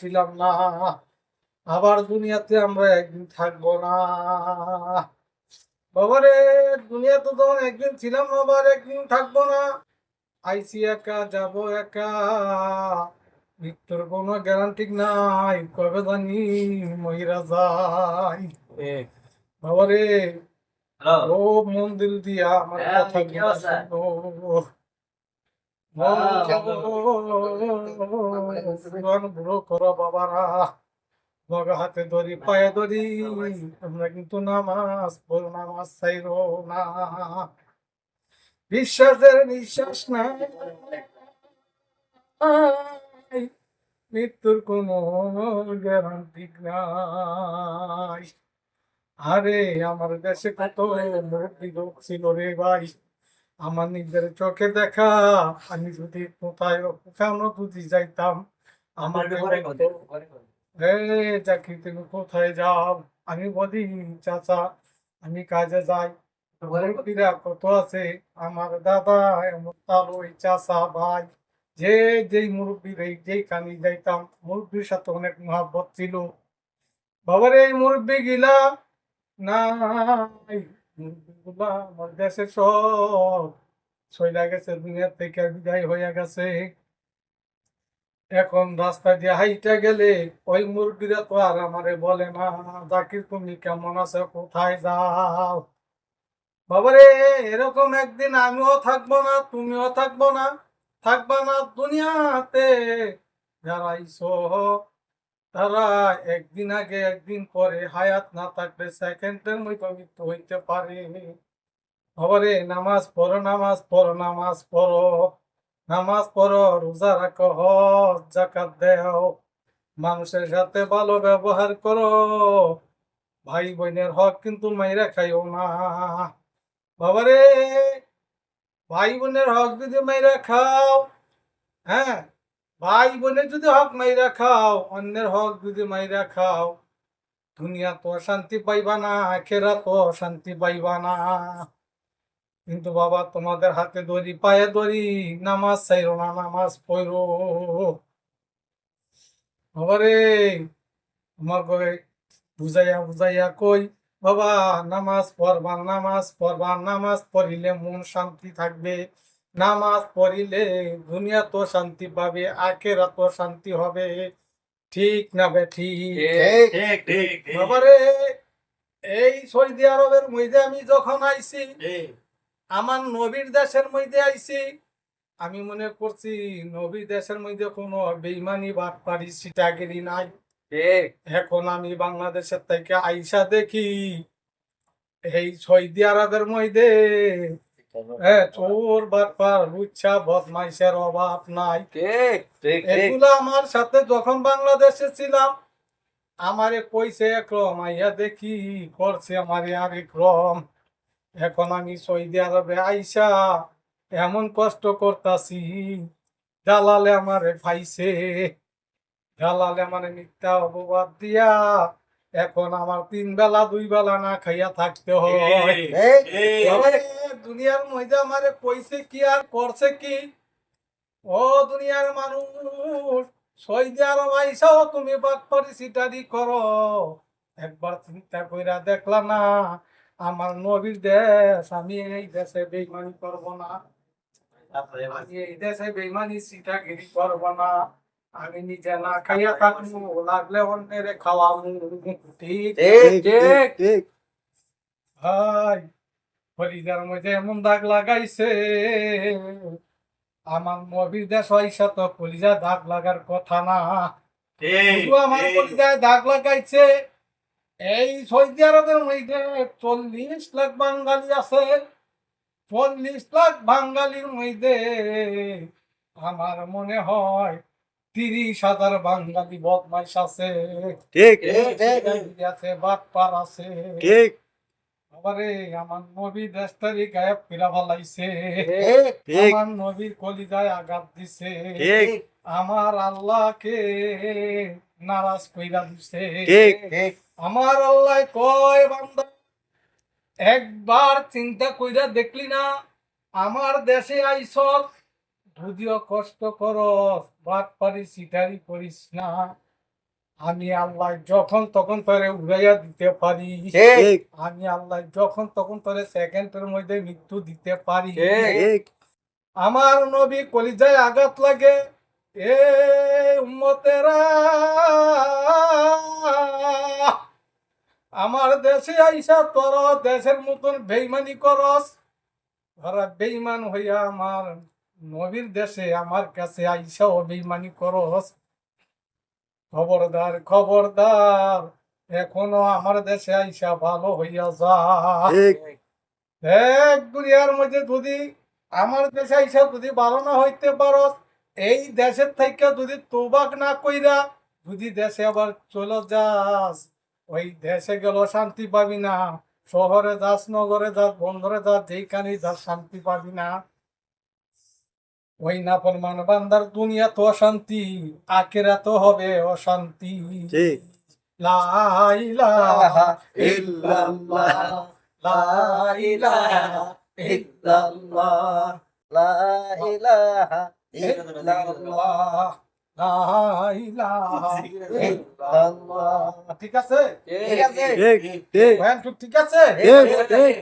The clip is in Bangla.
ছিলাম না। আবার দুনিয়াতে আমরা একদিন থাকব না। বাবারে দুনিয়াতে তো একদিন ছিলাম আবার একদিন থাকব না। আইসি একা যাব একা। মৃত্যুর কোনো গ্যারান্টি নাই কবে জানি মহিরা যাই। বাবারে হ্যালো। ও মন্দির দিয়া আমার হ্যাঁ, কথা হাতে ধরি পায়ে কিন্তু বিশ্বাসের নিঃশ্বাস নাই মৃত্যুর কোনো গ্যারান্টি নাই আরে, আমার দেশে কত ছিল রে ভাই? আমার নিজের চোখে দেখা। আমি যদি কোথায় কোথাও যদি যাইতাম আমার চাকরি তুমি কোথায় যাও? আমি বলি চাচা আমি কাজে যাই। কত আছে? আমার দাদা এমন তার ওই চাচা ভাই যে যেই মুরব্বীর এই যেই কানি যাইতাম মুরব্বীর সাথে অনেক মহাব্বত ছিল। বাবার এই মুরব্বী গিলা নাই। মুরব্বিগুলা দেশে সব গেছে দুনিয়া থেকে বিদায় হয়ে গেছে। এখন রাস্তা দিয়ে হাইটা গেলে ওই মুরব্বীরা তো আর আমারে বলে না, জাকির, তুমি কেমন আছো? কোথায় যাও? বাবারে, এরকম একদিন আমিও থাকব না, তুমিও থাকব না। থাকবা না দুনিয়াতে, যারা আইসো তারা একদিন আগে একদিন পরে হায়াত না থাকলে সেকেন্ডের মতো মৃত্যু হইতে পারে। বাবারে নামাজ পড়ো নামাজ পড়ো নামাজ পড়ো নামাজ পড়ো, রোজা রাখো, হজ জাকাত দেও, মানুষের সাথে ভালো ব্যবহার করো। ভাই বোনের হক কিন্তু মাইরা খাইও না। বাবারে ভাই বোনের হক যদি মাইরা খাও হ্যাঁ ভাই বোনের যদি হক মাইরা খাও, অন্যের হক যদি মাইরা খাও দুনিয়া তো শান্তি পাইবা না আখেরা তো শান্তি পাইবা না। কিন্তু বাবা, তোমাদের হাতে দড়ি, পায়ে দড়ি, নামাজ চাইরো না, নামাজ পড়ো। বাবারে আমার করে বুঝাইয়া বুঝাইয়া কই, বাবা, নামাজ পড়বা নামাজ পড়বা, নামাজ পড়িলে মন শান্তি থাকবে। নামাজ পড়িলে দুনিয়া তো শান্তি পাবে আখেরা তো শান্তি হবে। ঠিক না বে ঠিক? বাবারে এই সৌদি আরবের মধ্যে আমি যখন আইছি আমার নবীর দেশের মধ্যে আইছি আমি মনে করছি নবীর দেশের মধ্যে কোনো বেইমানি বাদ পারি সিটাগিরি নাই এখন আমি বাংলাদেশের থেকে আইসা দেখি এই সৌদি আরবের মধ্যে হ্যাঁ চোর বাটপার লুচ্ছা বদমাইশের অভাব নাই। ঠিক ঠিক ঠিক এগুলো আমার সাথে যখন বাংলাদেশে ছিলাম আমারে কইছে একরম আইয়া দেখি করছে আমারে আরেক রম এখন আমি সৌদি আরবে আইসা এমন কষ্ট করতাছি দালালে আমারে ফাইছে দালালে আমারে মিথ্যা অপবাদ দিয়া এখন আমার তিন বেলা দুই বেলা না খাইয়া থাকতে হয়। দুনিয়ার মধ্যে আমারে কইছে কি আর করছে কি? ও দুনিয়ার মানুষ সৌদি আরব আইসাও তুমি বাটপারি সিটারি করো। একবার চিন্তা কইরা দেখলা না আমার নবীর দেশ আমি এই দেশে বেইমানি করব না। আমি এই দেশে বেইমানি সিটাগিরি করব না। আমি নিজে না খাইয়া থাকব লাগলে অন্যের খাওয়াবো। ঠিক ঠিক। ঠিক। ভাই। হরিদার মধ্যে এমন দাগ লাগাইছে। আমার নবীর দেশ হইসা তো কলিজা দাগ লাগার কথা না। আমার কলিজায় দাগ লাগাইছে। এই সৌদি আরবের মধ্যে চল্লিশ লাখ বাঙালি আছে। চল্লিশ লাখ বাঙালির মধ্যে আমার মনে হয় তিরিশ হাজার বাঙালি বদমাইশ আছে। ঠিক। আছে বাটপার আছে। ঠিক। আমার নবী দেশটারি গায়েব ফিরা ফলাইছে। আমার নবীর কলিজায় আঘাত দিছে। আমার আল্লাহকে নারাজ কইরা দিছে। আমার আল্লাহ কয় বান্দা একবার চিন্তা কইরা দেখলি না আমার দেশে আইসল যদিও কষ্ট করস বাদ পারি সিটারি করিস না। আমি আল্লাহ যখন তখন তোরে উড়াইয়া দিতে পারি। ঠিক। আমি আল্লাহ যখন তখন তোরে সেকেন্ডের মধ্যে মৃত্যু দিতে পারি। ঠিক। আমার নবী কলিজায় আঘাত লাগে। এ উম্মতেরা আমার দেশে আইসা তোর দেশের মতন বেইমানি করস। ধরা বেইমান হইয়া আমার নবীর দেশে আমার কাছে আইসা ও বেইমানি করস। খবরদার খবরদার এখনও আমার দেশে আইসা ভালো হইয়া যা। এক দুনিয়ার মধ্যে যদি আমার দেশে আইসা যদি ভালো না হইতে পারস এই দেশের থেকে যদি তোবাক না কইরা যদি দেশে আবার চলে যাস ওই দেশে গেল শান্তি পাবি না। শহরে যাস নগরে যাস বন্ধরে যাস যেখানে যাস শান্তি পাবি না। ওই না পরমান বান্দার দুনিয়া তো অশান্তি আখেরা তো হবে অশান্তি। ঠিক। লা ইলাহা ইল্লাল্লাহ লা ইলাহা ইল্লাল্লাহ লা ইলাহা ইল্লাল্লাহ লা ইলাহা ঠিক আছে? ঠিক ঠিক ঠিক আছে? ঠিক ঠিক।